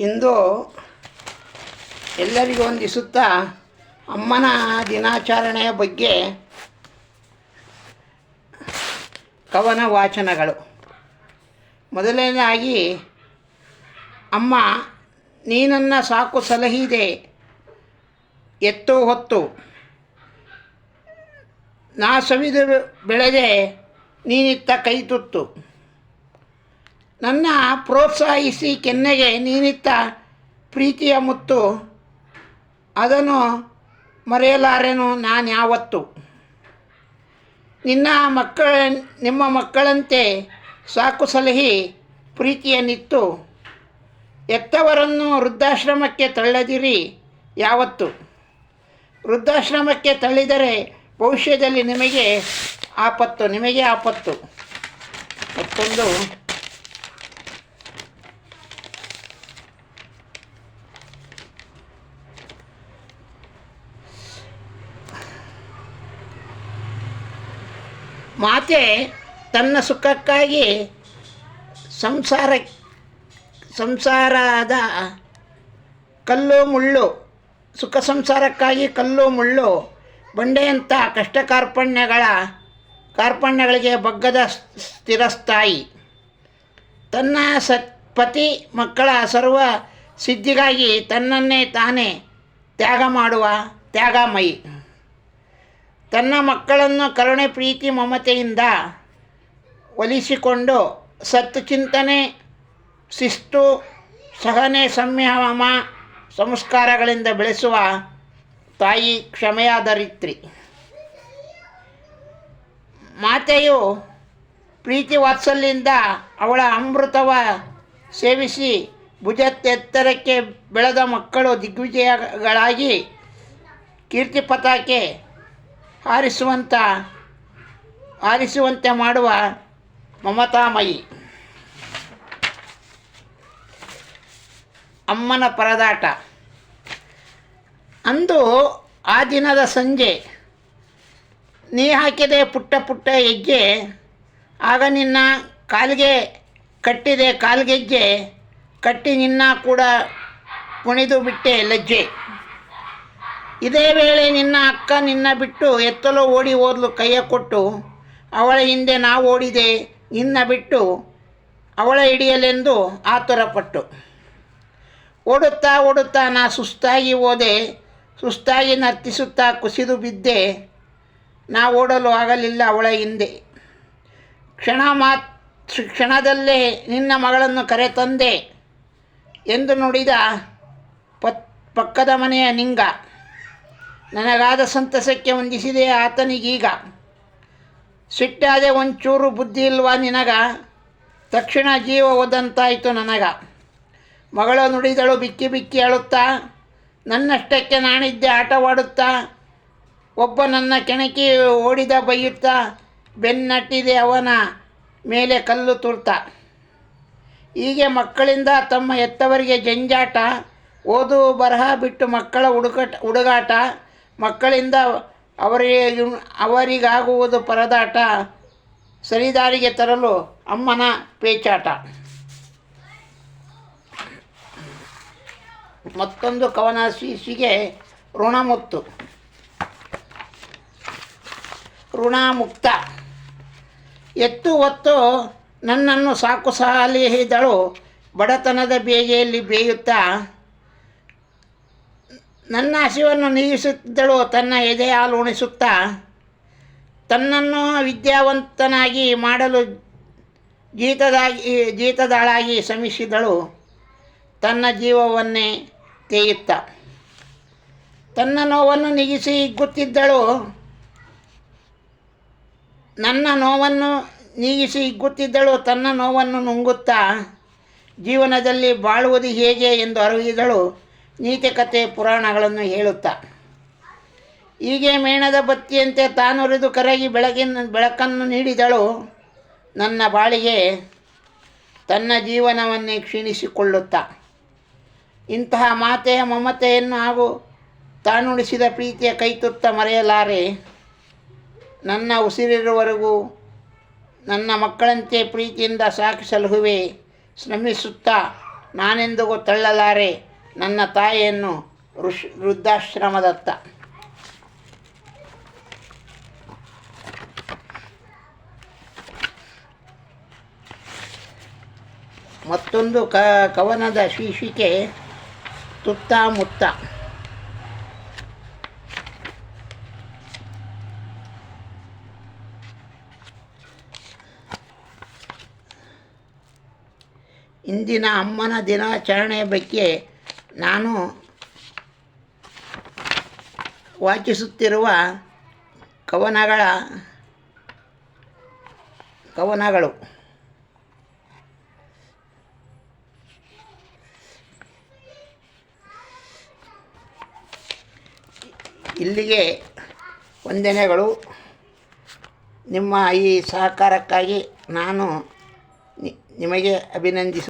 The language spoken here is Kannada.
ಇಂದು ಎಲ್ಲರಿಗೂ ವಂದಿಸುತ್ತಾ ಅಮ್ಮನ ದಿನಾಚರಣೆಯ ಬಗ್ಗೆ ಕವನ ವಾಚನಗಳು. ಮೊದಲನೇದಾಗಿ, ಅಮ್ಮ, ನೀನನ್ನ ಸಾಕು ಸಲಹಿದೆ, ಎತ್ತು ಹೊತ್ತು. ನಾ ಸವಿದು ಬೆಳೆದೆ, ನೀನಿತ್ತ ಕೈ ತುತ್ತು. ನನ್ನ ಪ್ರೋತ್ಸಾಹಿಸಿ ಕೆನ್ನೆಗೆ ನೀನಿತ್ತ ಪ್ರೀತಿಯ ಮುತ್ತು, ಅದನ್ನು ಮರೆಯಲಾರೆನು ನಾನು ಯಾವತ್ತು ನಿನ್ನ ಮಕ್ಕಳ, ನಿಮ್ಮ ಮಕ್ಕಳಂತೆ ಸಾಕು ಸಲಹಿ ಪ್ರೀತಿಯನ್ನಿತ್ತು. ಎತ್ತವರನ್ನು ವೃದ್ಧಾಶ್ರಮಕ್ಕೆ ತಳ್ಳದಿರಿ ಯಾವತ್ತು. ವೃದ್ಧಾಶ್ರಮಕ್ಕೆ ತಳ್ಳಿದರೆ ಭವಿಷ್ಯದಲ್ಲಿ ನಿಮಗೆ ಆಪತ್ತು ನಿಮಗೆ ಆಪತ್ತು. ಮತ್ತೊಂದು. ಮಾತೆ ತನ್ನ ಸುಖಕ್ಕಾಗಿ ಸಂಸಾರ, ಸಂಸಾರದ ಕಲ್ಲು ಮುಳ್ಳು, ಸುಖ ಸಂಸಾರಕ್ಕಾಗಿ ಕಲ್ಲು ಮುಳ್ಳು ಬಂಡೆಯಂಥ ಕಷ್ಟ ಕಾರ್ಪಣ್ಯಗಳ ಕಾರ್ಪಣ್ಯಗಳಿಗೆ ಬಗ್ಗದ ಸ್ಥಿರಸ್ಥಾಯಿ ತನ್ನ ಸತ್ ಪತಿ ಮಕ್ಕಳ ಸರ್ವ ಸಿದ್ಧಿಗಾಗಿ ತನ್ನನ್ನೇ ತಾನೇ ತ್ಯಾಗ ಮಾಡುವ ತ್ಯಾಗಮಯಿ. ತನ್ನ ಮಕ್ಕಳನ್ನು ಕರುಣೆ, ಪ್ರೀತಿ, ಮಮತೆಯಿಂದ ಒಲಿಸಿಕೊಂಡು ಸತ್ತು ಚಿಂತನೆ, ಶಿಸ್ತು, ಸಹನೆ, ಸಂಯಮ, ಸಂಸ್ಕಾರಗಳಿಂದ ಬೆಳೆಸುವ ತಾಯಿ ಕ್ಷಮೆಯಾದರಿತ್ರಿ. ಮಾತೆಯು ಪ್ರೀತಿ ವಾತ್ಸಲ್ಯದಿಂದ ಅವಳ ಅಮೃತವ ಸೇವಿಸಿ ಭುಜತ್ತೆತ್ತರಕ್ಕೆ ಬೆಳೆದ ಮಕ್ಕಳು ದಿಗ್ವಿಜಯಗಳಾಗಿ ಕೀರ್ತಿ ಪತಾಕೆ ಹಾರಿಸುವಂಥ ಆರಿಸುವಂತೆ ಮಾಡುವ ಮಮತಾಮಯಿ. ಅಮ್ಮನ ಪರದಾಟ. ಅಂದು ಆ ದಿನದ ಸಂಜೆ, ನೀ ಹಾಕಿದೆ ಪುಟ್ಟ ಪುಟ್ಟ ಹೆಜ್ಜೆ ಆಗ ನಿನ್ನ ಕಾಲಿಗೆ ಕಟ್ಟಿದೆ ಕಾಲ್ಗೆಜ್ಜೆ ಕಟ್ಟಿ ನಿನ್ನ ಕೂಡ ಕುಣಿದು ಬಿಟ್ಟೆ ಲಜ್ಜೆ. ಇದೇ ವೇಳೆ ನಿನ್ನ ಅಕ್ಕ ನಿನ್ನ ಬಿಟ್ಟು ಎತ್ತಲು ಓಡಿ ಓದಲು ಕೈಯ ಕೊಟ್ಟು, ಅವಳ ಹಿಂದೆ ನಾವು ಓಡಿದೆ, ನಿನ್ನ ಬಿಟ್ಟು ಅವಳ ಹಿಡಿಯಲೆಂದು ಆತುರಪಟ್ಟು. ಓಡುತ್ತಾ ಓಡುತ್ತಾ ನಾ ಸುಸ್ತಾಗಿ ಓದೆ ಸುಸ್ತಾಗಿ ನರ್ತಿಸುತ್ತಾ ಕುಸಿದು ಬಿದ್ದೆ, ನಾ ಓಡಲು ಆಗಲಿಲ್ಲ ಅವಳ ಹಿಂದೆ. ಕ್ಷಣ ಮಾತ್, ಕ್ಷಣದಲ್ಲೇ ನಿನ್ನ ಮಗಳನ್ನು ಕರೆತಂದೆ ಎಂದು ನುಡಿದ ಪಕ್ಕದ ಮನೆಯ ನಿಂಗ. ನನಗಾದ ಸಂತಸಕ್ಕೆ ಹೊಂದಿಸಿದೆ ಆತನಿಗೀಗ. ಸಿಟ್ಟಾದೆ ಒಂಚೂರು ಬುದ್ಧಿ ಇಲ್ವಾ ನಿನಗ? ತಕ್ಷಣ ಜೀವ ಹೋದಂತಾಯಿತು ನನಗ. ಮಗಳು ನುಡಿದಳು ಬಿಕ್ಕಿ ಬಿಕ್ಕಿ ಅಳುತ್ತಾ, ನನ್ನಷ್ಟಕ್ಕೆ ನಾಣಿದ್ದೆ ಆಟವಾಡುತ್ತಾ, ಒಬ್ಬ ನನ್ನ ಕೆಣಕಿ ಓಡಿದ ಬೈಯುತ್ತಾ, ಬೆನ್ನಟ್ಟಿದೆ ಅವನ ಮೇಲೆ ಕಲ್ಲು ತುರ್ತ. ಹೀಗೆ ಮಕ್ಕಳಿಂದ ತಮ್ಮ ಎತ್ತವರಿಗೆ ಜಂಜಾಟ, ಓದು ಬರಹ ಬಿಟ್ಟು ಮಕ್ಕಳ ಹುಡುಕಟ, ಹುಡುಗಾಟ ಮಕ್ಕಳಿಂದ ಅವರಿಗೆ ಅವರಿಗಾಗುವುದು ಪರದಾಟ ಸರಿದಾರಿಗೆ ತರಲು ಅಮ್ಮನ ಪೇಚಾಟ. ಮತ್ತೊಂದು ಕವನ ಶೀರ್ಷಿಗೆ ಋಣಮುತ್ತು ಋಣಮುಕ್ತ. ಎತ್ತು ಹೊತ್ತು ನನ್ನನ್ನು ಸಾಕು ಸಾಲಿಹಿದಳು ಬಡತನದ ಬೇಗೆಯಲ್ಲಿ ಬೇಯುತ್ತಾ ನನ್ನ ಹಸಿವನ್ನು ನೀಗಿಸುತ್ತಿದ್ದಳು, ತನ್ನ ಎದೆ ಹಾಲು ಉಣಿಸುತ್ತಾ, ತನ್ನನ್ನು ವಿದ್ಯಾವಂತನಾಗಿ ಮಾಡಲು ಜೀತದಾಗಿ ಜೀತದಾಳಾಗಿ ಶ್ರಮಿಸಿದಳು. ತನ್ನ ಜೀವವನ್ನೇ ತೇಯುತ್ತ, ತನ್ನ ನೋವನ್ನು ನೀಗಿಸಿ ಹಿಗ್ಗುತ್ತಿದ್ದಳು ನನ್ನ ನೋವನ್ನು ನೀಗಿಸಿ ಹಿಗ್ಗುತ್ತಿದ್ದಳು ತನ್ನ ನೋವನ್ನು ನುಂಗುತ್ತಾ, ಜೀವನದಲ್ಲಿ ಬಾಳುವುದು ಹೇಗೆ ಎಂದು ಅರಿವಿದಳು. ನೀತಿಕತೆ ಪುರಾಣಗಳನ್ನು ಹೇಳುತ್ತಾ. ಹೀಗೆ ಮೇಣದ ಬತ್ತಿಯಂತೆ ತಾನುರಿದು ಕರಗಿ ಬೆಳಗಿನ, ಬೆಳಕನ್ನು ನೀಡಿದಳು. ನನ್ನ ಬಾಳಿಗೆ ತನ್ನ ಜೀವನವನ್ನೇ ಕ್ಷೀಣಿಸಿಕೊಳ್ಳುತ್ತಾ. ಇಂತಹ ಮಾತೆಯ ಮಮತೆಯನ್ನು ಹಾಗೂ ತಾನುಡಿಸಿದ ಪ್ರೀತಿಯ ಕೈತುತ್ತ ಮರೆಯಲಾರೆ. ನನ್ನ ಉಸಿರಿರುವವರೆಗೂ ನನ್ನ ಮಕ್ಕಳಂತೆ ಪ್ರೀತಿಯಿಂದ ಸಾಕಿ ಸಲಹುವೆ ಶ್ರಮಿಸುತ್ತಾ ನಾನೆಂದಿಗೂ ತಳ್ಳಲಾರೆ. ನನ್ನ ತಾಯಿಯನ್ನು ಋಷ್ ವೃದ್ಧಾಶ್ರಮದತ್ತ. ಮತ್ತೊಂದು ಕ ಕವನದ ಶೀರ್ಷಿಕೆ ತುತ್ತ ಮುತ್ತ ಇಂದಿನ ಅಮ್ಮನ ದಿನಾಚರಣೆ ಬಗ್ಗೆ ನಾನು ವಾಚಿಸುತ್ತಿರುವ ಕವನಗಳ ಕವನಗಳು. ಇಲ್ಲಿಗೆ ವಂದನೆಗಳು. ನಿಮ್ಮ ಈ ಸಹಕಾರಕ್ಕಾಗಿ ನಾನು ನಿಮಗೆ ಅಭಿನಂದಿಸು.